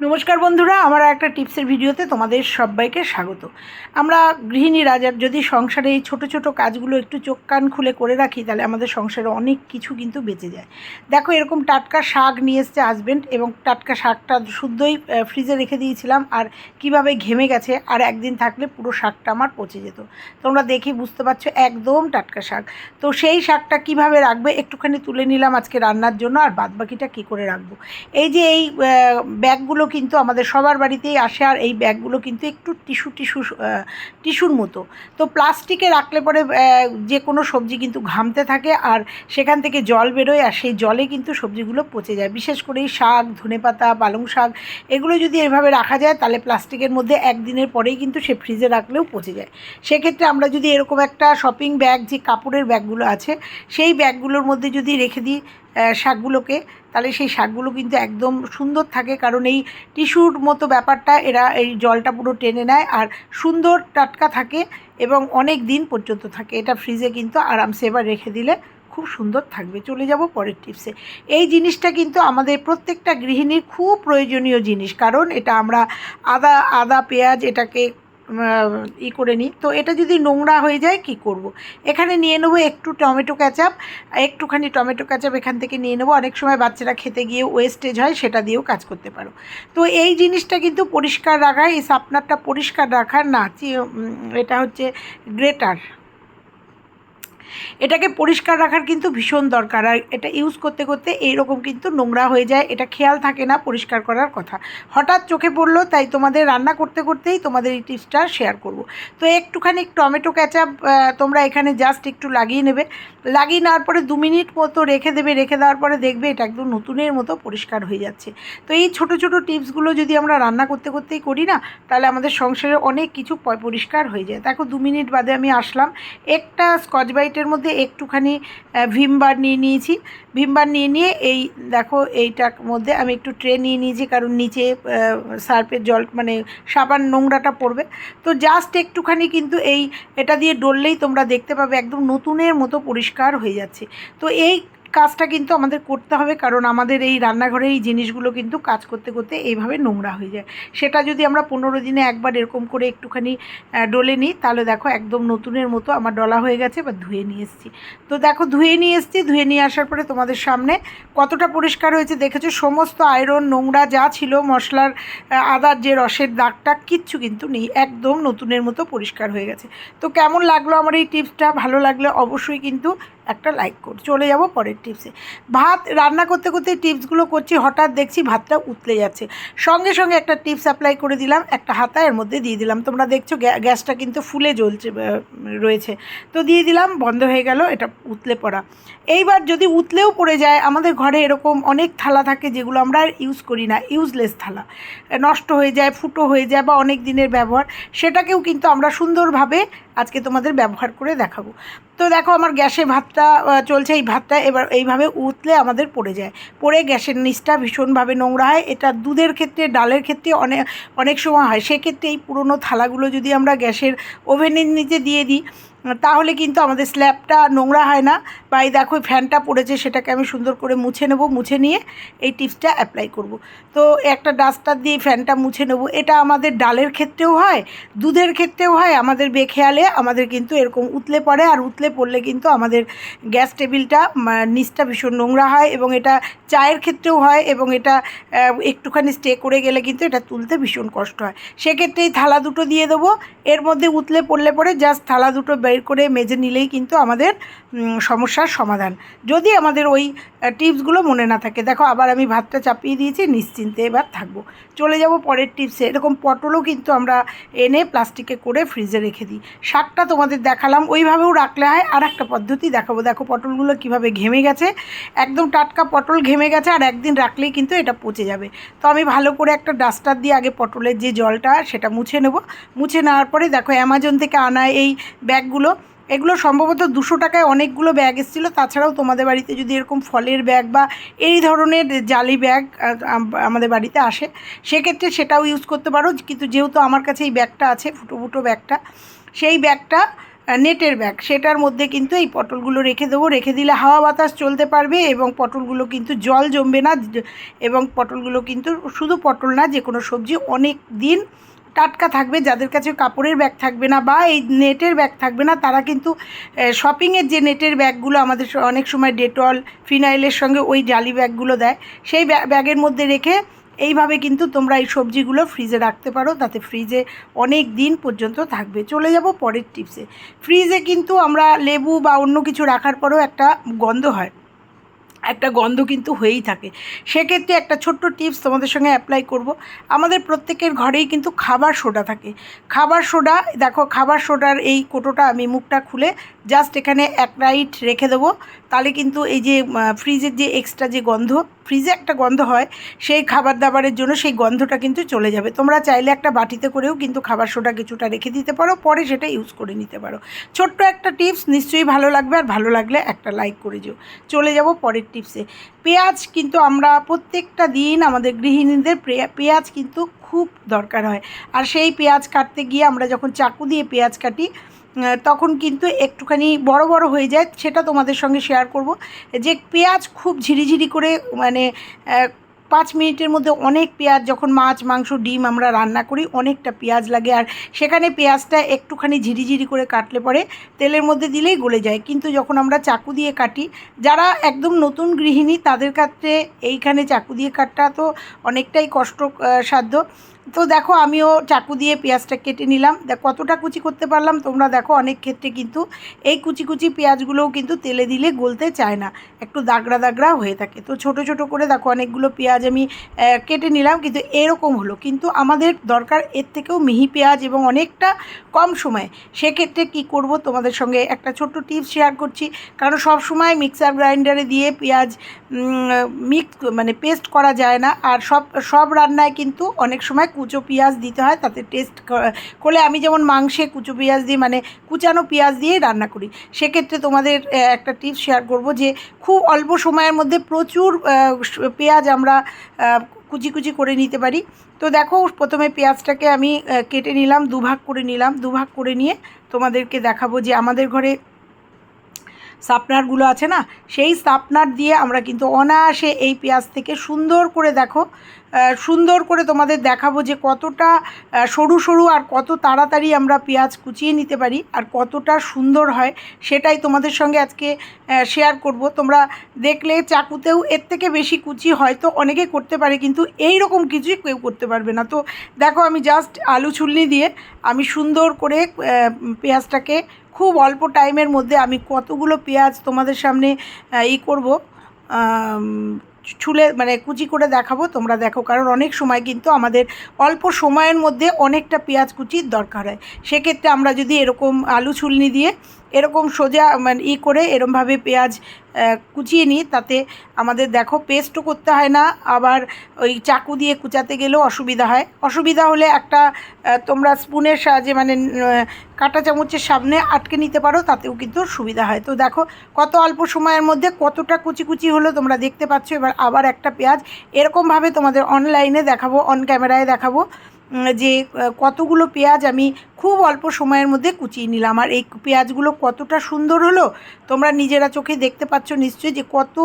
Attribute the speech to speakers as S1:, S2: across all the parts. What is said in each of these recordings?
S1: নমস্কার বন্ধুরা, আমার একটা টিপসের ভিডিওতে তোমাদের সবাইকে স্বাগত। আমরা গৃহিণীরা যদি সংসারে এই ছোটো ছোটো কাজগুলো একটু চোখ কান খুলে করে রাখি, তাহলে আমাদের সংসারে অনেক কিছু কিন্তু বেঁচে যায়। দেখো, এরকম টাটকা শাক নিয়ে এসছে হাজবেন্ড এবং টাটকা শাকটা শুদ্ধই ফ্রিজে রেখে দিয়েছিলাম আর কীভাবে ঘেমে গেছে আর একদিন থাকলে পুরো শাকটা আমার পচে যেত। তোমরা দেখি বুঝতে পারছ, একদম টাটকা শাক। তো সেই শাকটা কীভাবে রাখবে একটুখানি তুলে নিলাম আজকে রান্নার জন্য আর বাদবাকিটা কী করে রাখব? এই যে এই ব্যাগগুলো কিন্তু আমাদের সবার বাড়িতেই আসে আর এই ব্যাগগুলো কিন্তু একটু টিস্যু টিস্যু টিস্যুর মতো। তো প্লাস্টিকে রাখলে পরে যে কোনো সবজি কিন্তু ঘামতে থাকে আর সেখান থেকে জল বেরোয় আর সেই জলে কিন্তু সবজিগুলো পচে যায়। বিশেষ করে এই শাক, ধনেপাতা, পালং শাক, এগুলো যদি এভাবে রাখা যায় তাহলে প্লাস্টিকের মধ্যে একদিনের পরেই কিন্তু সে ফ্রিজে রাখলেও পচে যায়। সেক্ষেত্রে আমরা যদি এরকম একটা শপিং ব্যাগ যে কাপড়ের ব্যাগগুলো আছে, সেই ব্যাগগুলোর মধ্যে যদি রেখে দিই শাকগুলোকে, তাহলে সেই শাকগুলো কিন্তু একদম সুন্দর থাকে। কারণ এই টিস্যুর মতো ব্যাপারটা, এরা এই জলটা পুরো টেনে নেয় আর সুন্দর টাটকা থাকে এবং অনেক দিন পর্যন্ত থাকে। এটা ফ্রিজে কিন্তু আরামসে এবার রেখে দিলে খুব সুন্দর থাকবে। চলে যাব পরের টিপসে এই জিনিসটা কিন্তু আমাদের প্রত্যেকটা গৃহিণীর খুব প্রয়োজনীয় জিনিস। কারণ এটা আমরা আদা আদা, পেঁয়াজ, এটাকে ই করে নিই। তো এটা যদি নোংরা হয়ে যায়, কি করব। এখানে নিয়ে নেব একটু টমেটো ক্যাচাপ একটুখানি টমেটো ক্যাচাপ এখান থেকে নিয়ে নেব। অনেক সময় বাচ্চারা খেতে গিয়ে ওয়েস্টেজ হয়, সেটা দিয়েও কাজ করতে পারো। তো এই জিনিসটা কিন্তু পরিষ্কার রাখা, এই সাপনারটা পরিষ্কার রাখার না এটা হচ্ছে গ্রেটার এটাকে পরিষ্কার রাখার কিন্তু ভীষণ দরকার। আর এটা ইউজ করতে করতে এইরকম কিন্তু নোংরা হয়ে যায়, এটা খেয়াল থাকে না পরিষ্কার করার কথা। হঠাৎ চোখে পড়ল, তাই তোমাদের রান্না করতে করতেই তোমাদের এই টিপসটা শেয়ার করব। তো একটুখানি টমেটো ক্যাচাপ তোমরা এখানে জাস্ট একটু লাগিয়ে নেবে। লাগিয়ে নেওয়ার পরে দু মিনিট মতো রেখে দেবে, রেখে দেওয়ার পরে দেখবে এটা একদম নতুনের মতো পরিষ্কার হয়ে যাচ্ছে। তো এই ছোট ছোট টিপসগুলো যদি আমরা রান্না করতে করতেই করি না, তাহলে আমাদের সংসারে অনেক কিছু পরিষ্কার হয়ে যায়। দেখো দু মিনিট বাদে আমি আসলাম। একটা স্কচ ব্রাইটের মধ্যে একটুখানি ভিম বার নিয়ে নিয়েছি। ভিম বার নিয়ে নিয়ে এই দেখো এইটার মধ্যে আমি একটু ট্রে নিয়ে নিয়েছি, কারণ নিচে সার্ফের জল মানে সাবান নোংরাটা পড়বে। তো জাস্ট একটুখানি কিন্তু এই এটা দিয়ে ডললেই তোমরা দেখতে পাবে, একদম নতুনের মতো পরিষ্কার হয়ে যাচ্ছে। তো এই কাজটা কিন্তু আমাদের করতে হবে, কারণ আমাদের এই রান্নাঘরে এই জিনিসগুলো কিন্তু কাজ করতে করতে এইভাবে নোংরা হয়ে যায়। সেটা যদি আমরা পনেরো দিনে একবার এরকম করে একটুখানি ডলে নিই, তাহলে দেখো একদম নতুনের মতো আমার ডলা হয়ে গেছে বা ধুয়ে নিয়ে এসেছি। তো দেখো ধুয়ে নিয়ে এসেছি, ধুয়ে নিয়ে আসার পরে তোমাদের সামনে কতটা পরিষ্কার হয়েছে দেখেছ? সমস্ত আয়রন, নোংরা যা ছিল, মশলার আদার যে রসের দাগটা, কিচ্ছু কিন্তু নেই, একদম নতুনের মতো পরিষ্কার হয়ে গেছে। তো কেমন লাগল আমার এই টিপসটা? ভালো লাগলে অবশ্যই কিন্তু একটা লাইক কর। চলে যাব পরের টিপসে ভাত রান্না করতে করতে টিপসগুলো করছি, হঠাৎ দেখছি ভাতটা উতলে যাচ্ছে। সঙ্গে সঙ্গে একটা টিপস অ্যাপ্লাই করে দিলাম, একটা হাতা এর মধ্যে দিয়ে দিলাম। তোমরা দেখছ গ্যাসটা কিন্তু ফুলে জ্বলছে রয়েছে। তো দিয়ে দিলাম, বন্ধ হয়ে গেল, এটা উতলে পড়া। এইবার যদি উতলেও পড়ে যায়, আমাদের ঘরে এরকম অনেক থালা থাকে যেগুলো আমরা আর ইউজ করি না ইউজলেস থালা। নষ্ট হয়ে যায়, ফুটো হয়ে যায় বা অনেক দিনের ব্যবহার, সেটাকেও কিন্তু আমরা সুন্দরভাবে আজকে তোমাদের ব্যবহার করে দেখাবো। তো দেখো আমার গ্যাসে ভাতটা চলছে এই ভাতটা এবার এইভাবে উতলে আমাদের পড়ে যায়। পড়ে গ্যাসের নিচটা ভীষণভাবে নোংরা হয়। এটা দুধের ক্ষেত্রে, ডালের ক্ষেত্রে অনেক অনেক সময় হয়। সেক্ষেত্রে এই পুরনো থালাগুলো যদি আমরা গ্যাসের ওভেনের নিচে দিয়ে দিই তাহলে কিন্তু আমাদের স্ল্যাবটা নোংরা হয় না। বা এই দেখো ফ্যানটা পড়েছে, সেটাকে আমি সুন্দর করে মুছে নেব, মুছে নিয়ে এই টিপসটা অ্যাপ্লাই করব। তো একটা ডাস্টার দিয়ে ফ্যানটা মুছে নেব। এটা আমাদের ডালের ক্ষেত্রেও হয়, দুধের ক্ষেত্রেও হয়, আমাদের বেখেয়ালে আমাদের কিন্তু এরকম উতলে পড়ে, আর উতলে পড়লে কিন্তু আমাদের গ্যাস টেবিলটা নিচটা ভীষণ নোংরা হয় এবং এটা চায়ের ক্ষেত্রেও হয় এবং এটা একটুখানি স্টে করে গেলে কিন্তু এটা তুলতে ভীষণ কষ্ট হয়। সেক্ষেত্রে এই থালা দুটো দিয়ে দেবো। এর মধ্যে উতলে পড়লে পরে জাস্ট থালা দুটো বের করে মেজে নিলেই কিন্তু আমাদের সমস্যার সমাধান। যদি আমাদের ওই টিপসগুলো মনে না থাকে, দেখো আবার আমি ভাতটা চাপিয়ে দিয়েছি, নিশ্চিন্তে এবার থাকব। চলে যাব পরের টিপসে। এরকম পটলও কিন্তু আমরা এনে প্লাস্টিকে করে ফ্রিজে রেখে দিই। শাকটা তোমাদের দেখালাম, ওইভাবেও রাখলে হয়। আর একটা পদ্ধতি দেখাবো। দেখো পটলগুলো কীভাবে ঘেমে গেছে। একদম টাটকা পটল ঘেমে গেছে আর একদিন রাখলেই কিন্তু এটা পচে যাবে। তো আমি ভালো করে একটা ডাস্টার দিয়ে আগে পটলের যে জলটা, সেটা মুছে নেব। মুছে নেওয়ার পরে দেখো অ্যামাজন থেকে আনা এই ব্যাগগুলো এগুলো সম্ভবত দুশো টাকায় অনেকগুলো ব্যাগ এসেছিল। তাছাড়াও তোমাদের বাড়িতে যদি এরকম ফলের ব্যাগ বা এই ধরনের জালি ব্যাগ আমাদের বাড়িতে আসে, সেক্ষেত্রে সেটাও ইউজ করতে পারো। কিন্তু যেহেতু আমার কাছে এই ব্যাগটা আছে, ফুটো ফুটো ব্যাগটা, সেই ব্যাগটা নেটের ব্যাগ, সেটার মধ্যে কিন্তু এই পটলগুলো রেখে দেবো। রেখে দিলে হাওয়া বাতাস চলতে পারবে এবং পটলগুলো কিন্তু জল জমবে না। এবং পটলগুলো কিন্তু শুধু পটল না যে কোনো সবজি অনেক দিন টাটকা থাকবে, যাদের কাছে কাপড়ের ব্যাগ থাকবে না বা এই নেটের ব্যাগ থাকবে না, তারা কিন্তু শপিংয়ের যে নেটের ব্যাগগুলো আমাদের অনেক সময় ডেটল ফিনাইলের সঙ্গে ওই জালি ব্যাগগুলো দেয়, সেই ব্যাগের মধ্যে রেখে এইভাবে কিন্তু তোমরা এই সবজিগুলো ফ্রিজে রাখতে পারো, তাতে ফ্রিজে অনেক দিন পর্যন্ত থাকবে। চলে যাব পরের টিপসে ফ্রিজে কিন্তু আমরা লেবু বা অন্য কিছু রাখার পরেও একটা গন্ধ হয়। একটা গন্ধ কিন্তু হয়েই থাকে। সেক্ষেত্রে একটা ছোট্ট টিপস তোমাদের সঙ্গে অ্যাপ্লাই করব। আমাদের প্রত্যেকের ঘরেই কিন্তু খাবার সোডা থাকে। খাবার সোডা, দেখো খাবার সোডার এই কোটোটা আমি মুখটা খুলে জাস্ট এখানে এক রাইট রেখে দেবো। তাহলে কিন্তু এই যে ফ্রিজের যে এক্সট্রা যে গন্ধ ফ্রিজে একটা গন্ধ হয়, সেই খাবার দাবারের জন্য সেই গন্ধটা কিন্তু চলে যাবে। তোমরা চাইলে একটা বাটিতে করেও কিন্তু খাবার সোডা কিছুটা রেখে দিতে পারো, পরে সেটা ইউজ করে নিতে পারো। ছোট্ট একটা টিপস, নিশ্চয়ই ভালো লাগবে আর ভালো লাগলে একটা লাইক করে যেও। চলে যাব পরের টিপসে। পেঁয়াজ কিন্তু আমরা প্রত্যেকটা দিন আমাদের গৃহিণীদের পেঁয়া- পেঁয়াজ কিন্তু খুব দরকার হয়। আর সেই পেঁয়াজ কাটতে গিয়ে আমরা যখন চাকু দিয়ে পেঁয়াজ কাটি তখন কিন্তু একটুখানি বড় বড় হয়ে যায়, সেটা তোমাদের সঙ্গে শেয়ার করব। যে পেঁয়াজ খুব ঝিরিঝিরি করে মানে পাঁচ মিনিটের মধ্যে অনেক পেঁয়াজ, যখন মাছ, মাংস, ডিম আমরা রান্না করি, অনেকটা পেঁয়াজ লাগে। আর সেখানে পেঁয়াজটা একটুখানি ঝিরিঝিরি করে কাটলে পরে তেলের মধ্যে দিলেই গলে যায়। কিন্তু যখন আমরা চাকু দিয়ে কাটি, যারা একদম নতুন গৃহিণী, তাদের ক্ষেত্রে এইখানে চাকু দিয়ে কাটটা তো অনেকটাই কষ্ট সাধ্য তো দেখো, আমিও চাকু দিয়ে পেঁয়াজটা কেটে নিলাম। দেখ, কতটা কুচি করতে পারলাম তোমরা দেখো, অনেক ক্ষেত্রে কিন্তু এই কুচি কুচি পেঁয়াজগুলোও কিন্তু তেলে দিলে গলতে চায় না, একটু দাগড়া দাগড়া হয়ে থাকে। তো ছোট ছোট করে দেখো, অনেকগুলো পেঁয়াজ আমি কেটে নিলাম, কিন্তু এরকম হলো। কিন্তু আমাদের দরকার এর থেকেও মিহি পেঁয়াজ এবং অনেকটা কম সময়ে। সেক্ষেত্রে কি করব তোমাদের সঙ্গে একটা ছোট্ট টিপস শেয়ার করছি। কারণ সব সময় মিক্সার গ্রাইন্ডারে দিয়ে পেঁয়াজ মিক্স মানে পেস্ট করা যায় না। আর সব সব রান্নায় কিন্তু অনেক সময় কুচো পেঁয়াজ দিতে হয়, তাতে টেস্ট করলে আমি যেমন মাংসে কুচো পেঁয়াজ দিয়ে মানে কুচানো পেঁয়াজ দিয়েই রান্না করি। সেক্ষেত্রে তোমাদের একটা টিপস শেয়ার করব যে, খুব অল্প সময়ের মধ্যে প্রচুর পেঁয়াজ আমরা কুচি কুচি করে নিতে পারি। তো দেখো, প্রথমে পেঁয়াজটাকে আমি কেটে নিলাম, দুভাগ করে নিলাম, দুভাগ করে নিয়ে তোমাদেরকে দেখাবো যে আমাদের ঘরে সাপনারগুলো আছে না? সেই সাপনার দিয়ে আমরা কিন্তু অনায়াসে এই পেঁয়াজ থেকে সুন্দর করে দেখো সুন্দর করে তোমাদের দেখাবো যে কতটা সরু সরু আর কত তাড়াতাড়ি আমরা পেঁয়াজ কুচিয়ে নিতে পারি আর কতটা সুন্দর হয় সেটাই তোমাদের সঙ্গে আজকে শেয়ার করব। তোমরা দেখলে চাকুতেও এর থেকে বেশি কুচি হয়তো অনেকে করতে পারে কিন্তু এই রকম কিছুই কেউ করতে পারবে না। তো দেখো আমি জাস্ট আলু ছুলনি দিয়ে আমি সুন্দর করে পেঁয়াজটাকে খুব অল্প টাইমের মধ্যে আমি কতগুলো পেঁয়াজ তোমাদের সামনে ই করব। ছুলে মানে কুচি করে দেখাবো, তোমরা দেখো, কারণ অনেক সময় কিন্তু আমাদের অল্প সময়ের মধ্যে অনেকটা পেঁয়াজ কুচির দরকার হয়। সেক্ষেত্রে আমরা যদি এরকম আলু ছুলনি দিয়ে এরকম সোজা মানে ই করে এরমভাবে পেঁয়াজ কুচিয়ে নিই, তাতে আমাদের দেখো পেস্টও করতে হয় না, আবার ওই চাকু দিয়ে কুচাতে গেলেও অসুবিধা হয়। অসুবিধা হলে একটা তোমরা স্পুনের সাহায্যে মানে কাঁটা চামচের সামনে আটকে নিতে পারো, তাতেও কিন্তু সুবিধা হয়। তো দেখো কত অল্প সময়ের মধ্যে কতটা কুচি কুচি হলো তোমরা দেখতে পাচ্ছ, এবার আবার একটা পেঁয়াজ। এরকমভাবে তোমাদের অনলাইনে দেখাবো অন ক্যামেরায় দেখাবো। যে কতগুলো পেঁয়াজ আমি খুব অল্প সময়ের মধ্যে কুচিয়ে নিলাম। আর এই পেঁয়াজগুলো কতটা সুন্দর হলো, তোমরা নিজেরা চোখে দেখতে পাচ্ছ নিশ্চয়ই যে কত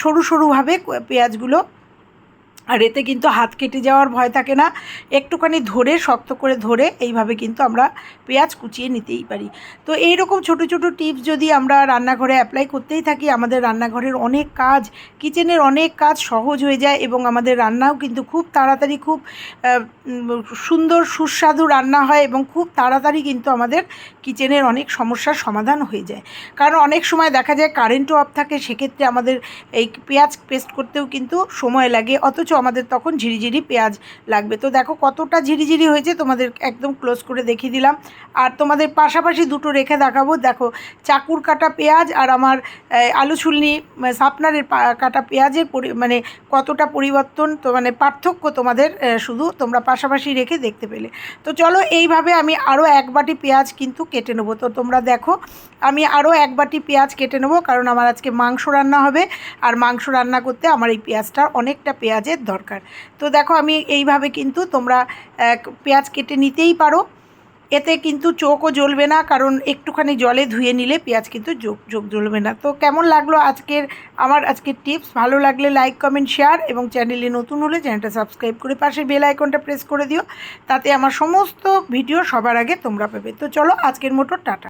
S1: সরু সরুভাবে পেঁয়াজগুলো আর এতে কিন্তু হাত কেটে যাওয়ার ভয় থাকে না। একটুখানি ধরে, শক্ত করে ধরে এইভাবে কিন্তু আমরা পেঁয়াজ কুচিয়ে নিতেই পারি। তো এই রকম ছোট ছোট টিপস যদি আমরা রান্নাঘরে অ্যাপ্লাই করতেই থাকি, আমাদের রান্নাঘরের অনেক কাজ কিচেনের অনেক কাজ সহজ হয়ে যায় এবং আমাদের রান্নাও কিন্তু খুব তাড়াতাড়ি খুব সুন্দর, সুস্বাদু রান্না হয় এবং খুব তাড়াতাড়ি কিন্তু আমাদের কিচেনের অনেক সমস্যার সমাধান হয়ে যায়। কারণ অনেক সময় দেখা যায় কারেন্টও অফ থাকে, সেক্ষেত্রে আমাদের এই পেঁয়াজ পেস্ট করতেও কিন্তু সময় লাগে। অথচ আমাদের তখন ঝিরিঝিরি পেঁয়াজ লাগবে। তো দেখো কতটা ঝিরিঝিরি হয়েছে, তোমাদের একদম ক্লোজ করে দেখিয়ে দিলাম। আর তোমাদের পাশাপাশি দুটো রেখে দেখাবো। দেখো, চাকুর কাটা পেঁয়াজ আর আমার আলু ছুলনি সাপনারের কাটা পেঁয়াজের মানে কতটা পরিবর্তন, তো মানে পার্থক্য তোমাদের শুধু তোমরা পাশাপাশি রেখে দেখতে পেলে। তো চলো এইভাবে আমি আরও এক বাটি পেঁয়াজ কিন্তু কেটে নেব। তো তোমরা দেখো, আমি আরও এক বাটি পেঁয়াজ কেটে নেব, কারণ আমার আজকে মাংস রান্না হবে। আর মাংস রান্না করতে আমার এই পেঁয়াজটা অনেকটা পেঁয়াজের দরকার। তো দেখো আমি এইভাবে কিন্তু তোমরা পেঁয়াজ কেটে নিতেই পারো। এতে কিন্তু চোখও জ্বলবে না, কারণ একটুখানি জলে ধুয়ে নিলে পেঁয়াজ কিন্তু চোখ চোখ জ্বলবে না। তো কেমন লাগল আজকের, আমার আজকের টিপস? ভালো লাগলে লাইক, কমেন্ট, শেয়ার এবং চ্যানেলে নতুন হলে চ্যানেলটা সাবস্ক্রাইব করে পাশে বেল আইকনটা প্রেস করে দিও। তাতে আমার সমস্ত ভিডিও সবার আগে তোমরা পাবে। তো চলো আজকের মতো, টাটা।